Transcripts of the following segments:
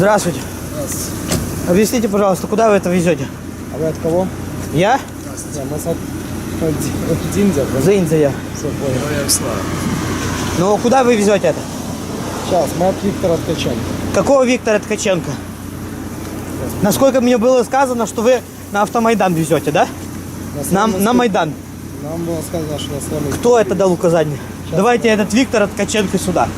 Здравствуйте. Объясните, пожалуйста, куда вы это везете? А вы от кого? Я? Да, мы с Диндзя. За Индия. Все понял. Ну, куда вы везете это? Сейчас, мы от Виктора Ткаченко. Какого Виктора Ткаченко? Насколько мне было сказано, что вы на автомайдан везете, да? На На, на Майдан. Нам было сказано, что на. Кто это дал указание? Давайте этот Виктор Ткаченко сюда.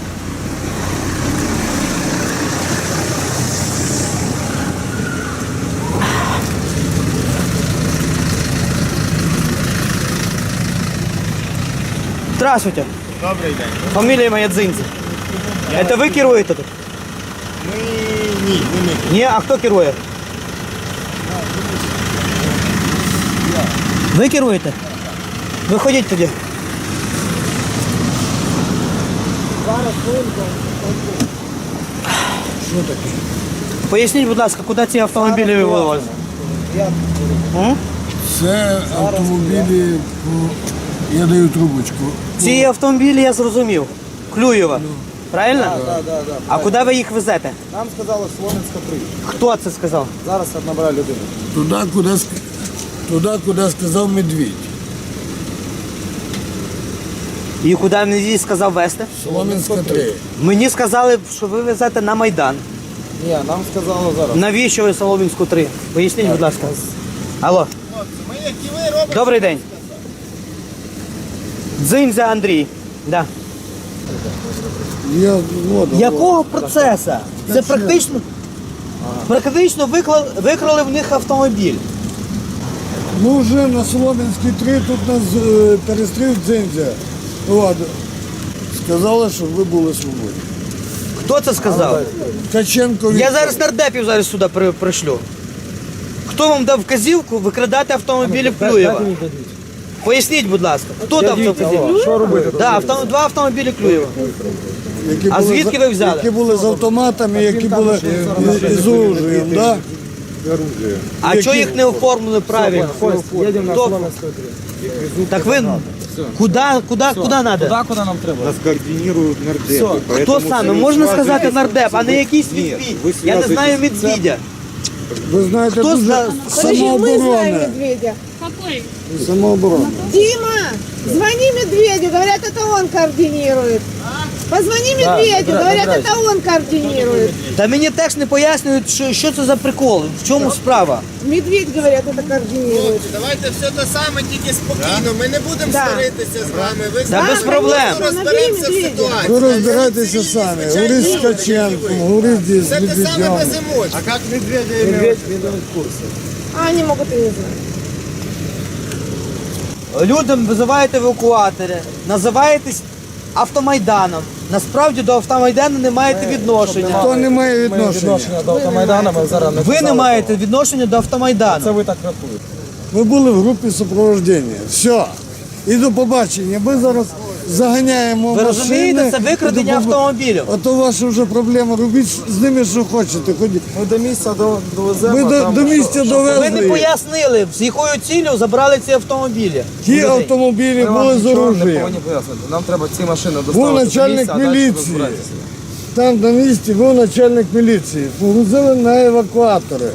Здравствуйте. Добрий день. Фамилия моя Дзинзи. Это вы керуєте тут? Ми ні, не ми. Ні, а хто керує? Ви керуєте? Виходіть тоді. Поясніть, будь ласка, куди ці автомобілі ви вивозите? М? Це автомобілі, по- я даю трубочку. Ці автомобілі я зрозумів. Клюєва. Правильно? Да, да, да. А куди ви їх везете? Нам сказали Солом'янська 3. Хто це сказав? Зараз набираю людину. Туди, куди, туди, куди сказав медвідь. І куди мені сказав везти? Солом'янська 3. Мені сказали, що ви везете на Майдан. Ні, нам сказали зараз. Навіщо ви Соломінську 3? Поясніть, будь ласка. Алло. Добрий день. Дзинзя Андрій. Да. Я, от, Якого процесу? Це практично. Практично виклали, викрали в них автомобіль. Ну вже на Солом'янській 3 тут нас е, перестрів дзиндзя. От. Сказали, щоб ви були свободні. Хто це сказав? Ткаченко Я зараз нардепів зараз сюди при- пришлю. Хто вам дав вказівку викрадати автомобілі в Клюєва? Поясніть, будь ласка, хто цю вказівку? Що робити? Да, авто, два автомобілі Клюєва. які А були звідки за- ви взяли? Які були з автоматами, які були із оружієм, да? А чого їх не оформили правильно? На Хто? Солом'янську 3. Так ви куди, куди, куди треба? Туди, куди нам треба? Нас координируют нардепы. Хто саме? Можна сказати нардеп, а не якийсь ви Я не зв'язуєтесь- знаю медвідя. Ви знаєте, Хто дуже зна- Подожди, мы знаем самооборона. медведя. Какой? Самооборона. Дима, звони медведю, говорят, это он координирует. Позвони медведю, говорят, это он координирует. Та мені теж не пояснюють, що, що це за прикол, в чому справа. Медведь, говорят, это координирует. Давайте все те саме, тільки спокійно. Ми не будемо Да. сваритися з вами. Ви Та без проблем. просто розберемося в Набери ситуації. Ви розбирайтеся самі. Говоріть з Ткаченком, говоріть з Все те саме Медведем. без емоцій. А как медведя Медведь, він в курсі. А они могут и не знать. Людям визивають евакуатори, називаєтесь автомайданом. Насправді до автомайдану не маєте відношення. Хто не має відношення? відношення до автомайдану, ми зараз не Ви не маєте відношення до автомайдану. Це ви так рахуєте. Ми були в групі супроводження. Все. І до побачення. Ми зараз заганяємо Ви машини. розумієте, це викрадення побачення. автомобілів. Ото ваша вже проблема. Робіть з ними, що хочете. Ходіть. Ми до місця до- довеземо. Ми до, там до місця що- що- Ви не пояснили, з якою цілею забрали ці автомобілі. Ті Людей. автомобілі Ми вам були з нічого не оружієм. повинні пояснити. Нам треба ці машини доставити Був до начальник місця, а далі міліції. Там на місці був начальник міліції. Погрузили на евакуатори.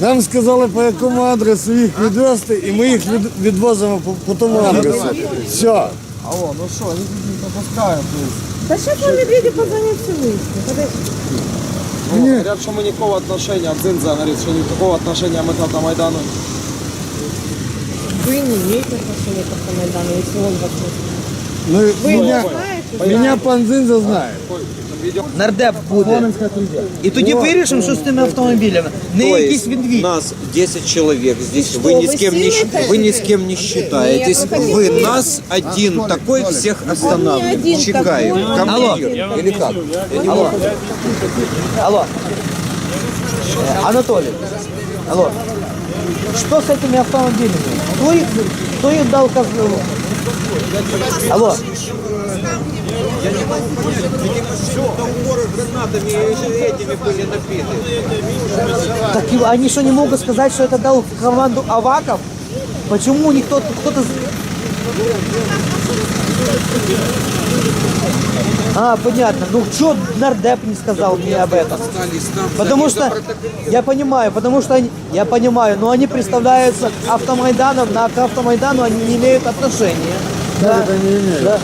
Нам сказали, по якому адресу їх відвезти, і ми їх від- відвозимо по, по тому адресу. Все. Алло, ну що, не, не пропускаємо. Да сейчас мы медведю позвоним все вместе. Подожди. Ну, говорят, что мы никакого отношения, Дзинза говорит, что никакого отношения мы к автомайдану. Вы не имеете отношения к автомайдану, если он вас не Ну, мене, знаете. мене пан Зинза знає. Нардеп буде. І тоді вирішимо, що з тими автомобілями. Не То якийсь есть відвід. нас 10 человек здесь, что, вы ни вы с кем не, сильно щ- хотите? вы ни с кем не считаетесь, Нет, вы хотите вы вы. нас один такой всех один останавливаем, чекаем, такой. командир, или как? Алло. Алло. Э, Анатолий. Алло. Что с этими автомобилями? Кто их, кто их дал козлу? Алло. Так они что не могут сказать, что это дал команду Аваков? Почему никто кто-то А, понятно. Ну что нардеп не сказал мне об этом? Потому что, я понимаю, потому что они, я понимаю, но они представляются автомайданом, на к автомайдану они не имеют отношения. Да, Это не имеет. да.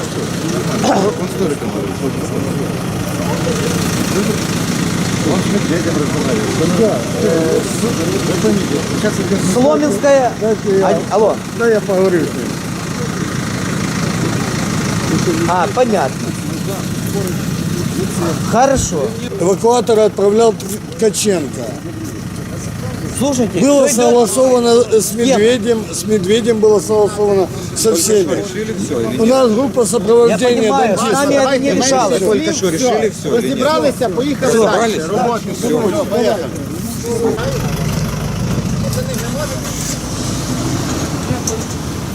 Сломенская. Дайте я- А, алло. Да я поговорю с ним. А, понятно. Хорошо. Эвакуатор отправлял Ткаченко. Слушайте, Было всё идёт- согласовано с Медведем, с Медведем было согласовано со всеми. У нас группа я сопровождения понимаю, с дантистов. нами это не решалось. Только что решили все. Розібралися, поїхали далі. Роботу, все,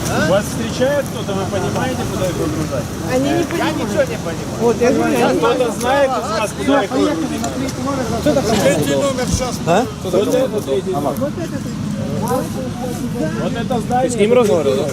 поїхали. Вас встречает кто-то, вы понимаете, куда их выгружать? Они не понимают. Я нічого не розумію. Вот, я говорю, они- Кто-то знает из вас, куда их выгрузить? Третій номер зараз. А? Вот это третий. Вот это здание. С ним разговаривал,